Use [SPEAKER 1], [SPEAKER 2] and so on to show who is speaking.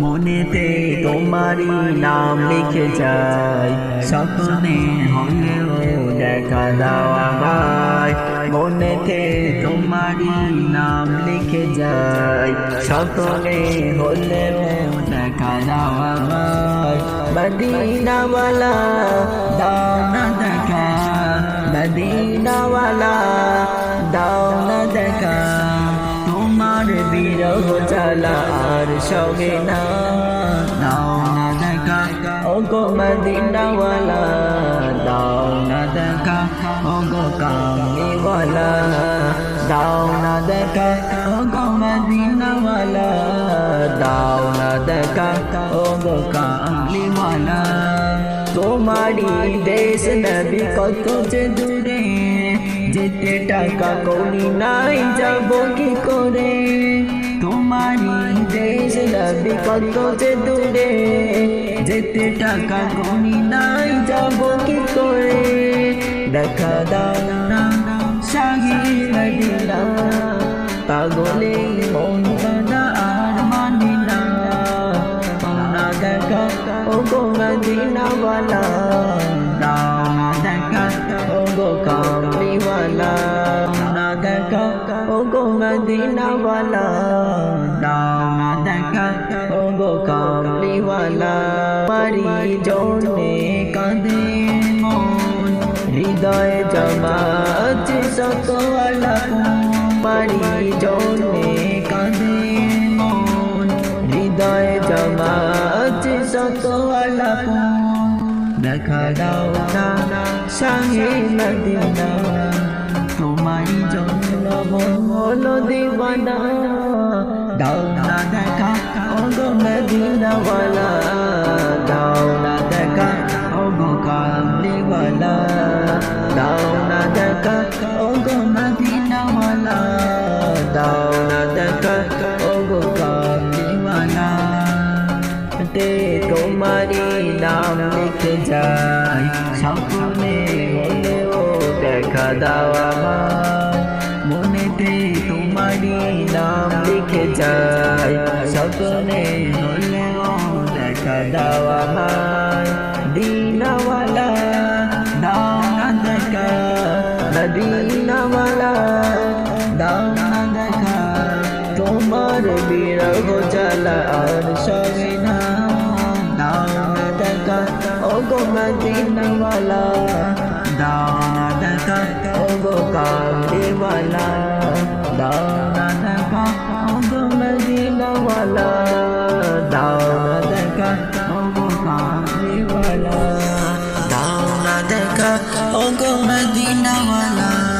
[SPEAKER 1] মনেতে তোমারই নাম লিখে যাই। স্বপ্নে হলেও দেখা দাও আমায়। মনেতে তোমারই নাম লিখে যাই। স্বপ্নে হলেও দেখা দাও আমায়। মদিনাওয়ালা দাও না দেখা। মদিনাওয়ালা দাও না দেখা। তোমার বিরহ জ্বালা আর সবে না। দাও না দেখা। ও গো মদিনাওয়ালা, দাও না দেখা। ও গো কামলিওয়ালা দাও না দেখা। ও গো মদিনাওয়ালা, দাও না দেখা। ও গো কামলিওয়ালা তোমারি দেশ নবী কত যে দূরে, যেতে টাকা করি নাই, যাব কি করে? তোমারি দেশ নবী কত যে দূরে? যেতে টাকা করি নাই, যাব কি করে? দেখা দাও না শাহি মদিনা পাগলে মন বানা আর মানি না। না দেখা ও গো মদিনাওয়ালা। না দেখা ও গো কামলিওয়ালা মদিনাওয়ালা দাও না দেখা ও গো কামলিওয়ালা মারি জোনে কাঁদে মন, হৃদয় জমা আছে সতওয়ালা মারি জোনে কাঁদে মন, হৃদয় জমা আছে সতওয়ালা দেখা দাও না, সাহে মদিনা তোমারই জন্য হলো দিবানা। দাও না দেখা ও গো মদিনাওয়ালা। দাও না দেখা ও গো কামলিওয়ালা দাও না দেখা ও গো মদিনাওয়ালা। দাও না দেখা ও গো কামলিওয়ালা তে তোমারি নাম লিখে যাই। স্বপ্নে হলেও দেখা দাও আমার। যাই স্বপ্নে হলেও দেখা দাও আমার দিনওয়ালা দাও না দেখা। নদীনওয়ালা দাও না দেখা। তোমার বিরহ জ্বালা আর সবে না। দাও না দেখা। ও গো মদিনাওয়ালা দাও না দেখা। ও গো কামলিওয়ালা গো মদিনাওয়ালা